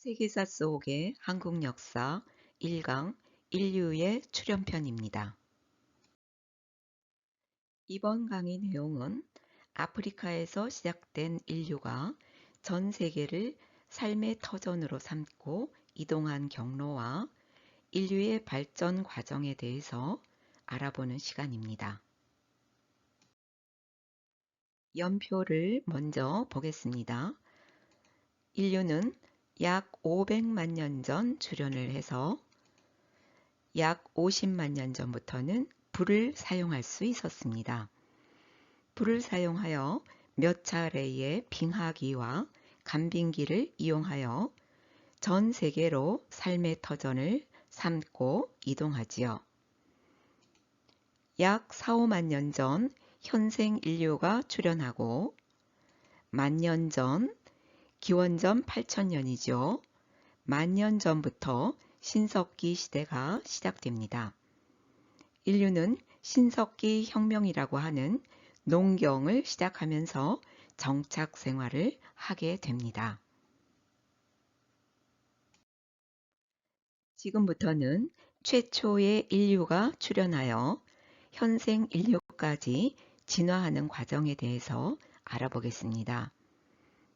세계사 속의 한국 역사 1강 인류의 출연편입니다. 이번 강의 내용은 아프리카에서 시작된 인류가 전 세계를 삶의 터전으로 삼고 이동한 경로와 인류의 발전 과정에 대해서 알아보는 시간입니다. 연표를 먼저 보겠습니다. 인류는 약 500만 년 전 출현을 해서 약 50만 년 전부터는 불을 사용할 수 있었습니다. 불을 사용하여 몇 차례의 빙하기와 간빙기를 이용하여 전 세계로 삶의 터전을 삼고 이동하지요. 약 4, 5만 년 전 현생 인류가 출현하고 만년 전 기원전 8천년이죠. 만년 전부터 신석기 시대가 시작됩니다. 인류는 신석기 혁명이라고 하는 농경을 시작하면서 정착 생활을 하게 됩니다. 지금부터는 최초의 인류가 출현하여 현생 인류까지 진화하는 과정에 대해서 알아보겠습니다.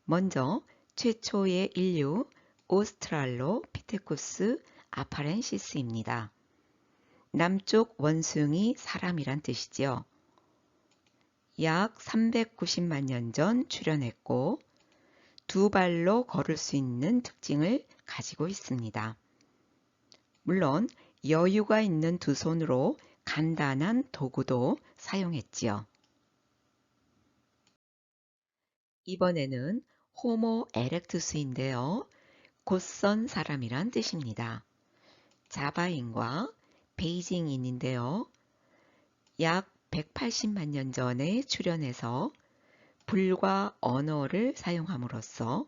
먼저 최초의 인류 오스트랄로피테쿠스 아파렌시스입니다. 남쪽 원숭이 사람이란 뜻이지요. 약 390만 년 전 출현했고 두 발로 걸을 수 있는 특징을 가지고 있습니다. 물론 여유가 있는 두 손으로 간단한 도구도 사용했지요. 이번에는 호모 에렉투스인데요. 곧선 사람이란 뜻입니다. 자바인과 베이징인인데요. 약 180만 년 전에 출현해서 불과 언어를 사용함으로써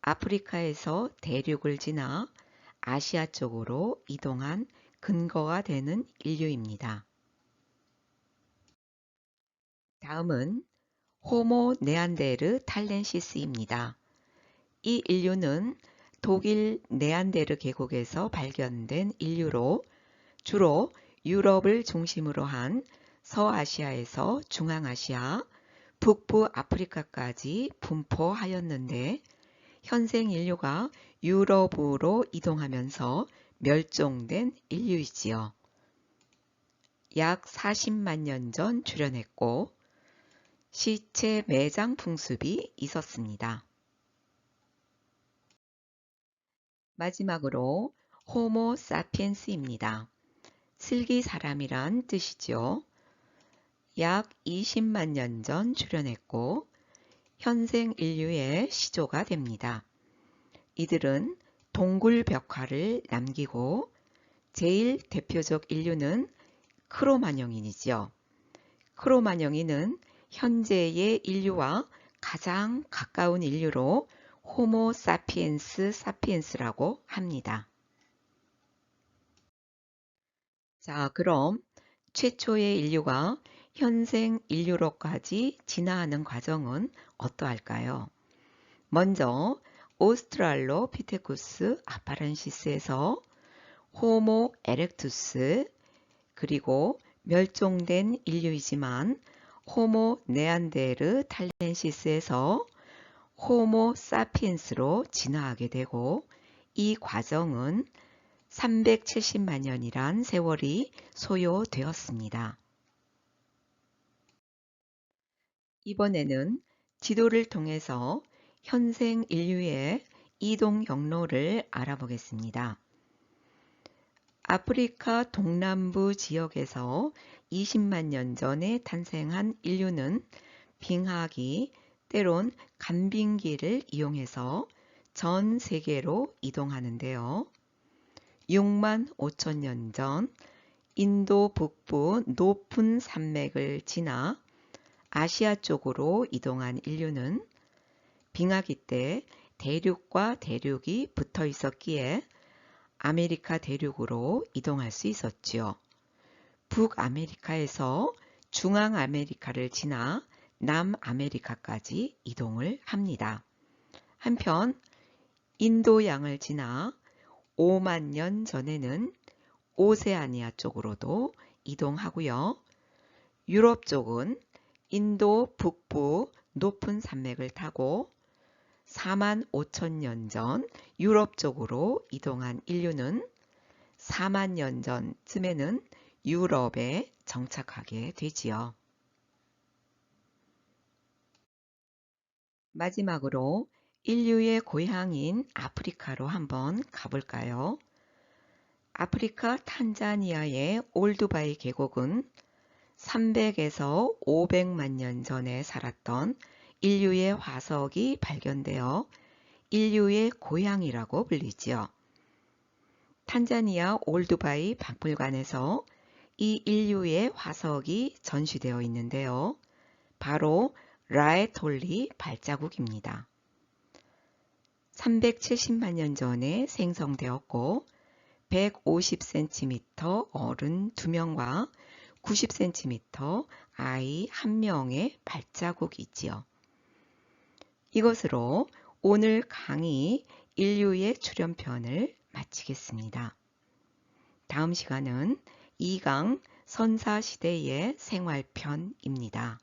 아프리카에서 대륙을 지나 아시아 쪽으로 이동한 근거가 되는 인류입니다. 다음은 호모 네안데르 탈렌시스입니다. 이 인류는 독일 네안데르 계곡에서 발견된 인류로 주로 유럽을 중심으로 한 서아시아에서 중앙아시아, 북부 아프리카까지 분포하였는데 현생 인류가 유럽으로 이동하면서 멸종된 인류이지요. 약 40만 년 전 출현했고 시체 매장 풍습이 있었습니다. 마지막으로 호모 사피엔스입니다. 슬기 사람이란 뜻이죠. 약 20만 년 전 출현했고 현생 인류의 시조가 됩니다. 이들은 동굴 벽화를 남기고 제일 대표적 인류는 크로마뇽인이지요. 크로마뇽인은 현재의 인류와 가장 가까운 인류로 호모 사피엔스 사피엔스라고 합니다. 자, 그럼 최초의 인류가 현생 인류로까지 진화하는 과정은 어떠할까요? 먼저 오스트랄로피테쿠스 아파렌시스에서 호모 에렉투스 그리고 멸종된 인류이지만 호모 네안데르 탈렌시스에서 호모 사피엔스로 진화하게 되고 이 과정은 370만 년이란 세월이 소요되었습니다. 이번에는 지도를 통해서 현생 인류의 이동 경로를 알아보겠습니다. 아프리카 동남부 지역에서 20만 년 전에 탄생한 인류는 빙하기, 때론 간빙기를 이용해서 전 세계로 이동하는데요. 6만 5천 년 전 인도 북부 높은 산맥을 지나 아시아 쪽으로 이동한 인류는 빙하기 때 대륙과 대륙이 붙어 있었기에 아메리카 대륙으로 이동할 수 있었지요. 북아메리카에서 중앙아메리카를 지나 남아메리카까지 이동을 합니다. 한편 인도양을 지나 5만 년 전에는 오세아니아 쪽으로도 이동하고요. 유럽 쪽은 인도 북부 높은 산맥을 타고 4만 5천 년 전 유럽 쪽으로 이동한 인류는 4만 년 전쯤에는 유럽에 정착하게 되지요. 마지막으로 인류의 고향인 아프리카로 한번 가볼까요? 아프리카 탄자니아의 올두바이 계곡은 300에서 500만 년 전에 살았던 인류의 화석이 발견되어 인류의 고향이라고 불리지요. 탄자니아 올두바이 박물관에서 이 인류의 화석이 전시되어 있는데요. 바로 라에톨리 발자국입니다. 370만 년 전에 생성되었고 150cm 어른 2명과 90cm 아이 1명의 발자국이지요. 이것으로 오늘 강의 인류의 출연편을 마치겠습니다. 다음 시간은 2강 선사시대의 생활편입니다.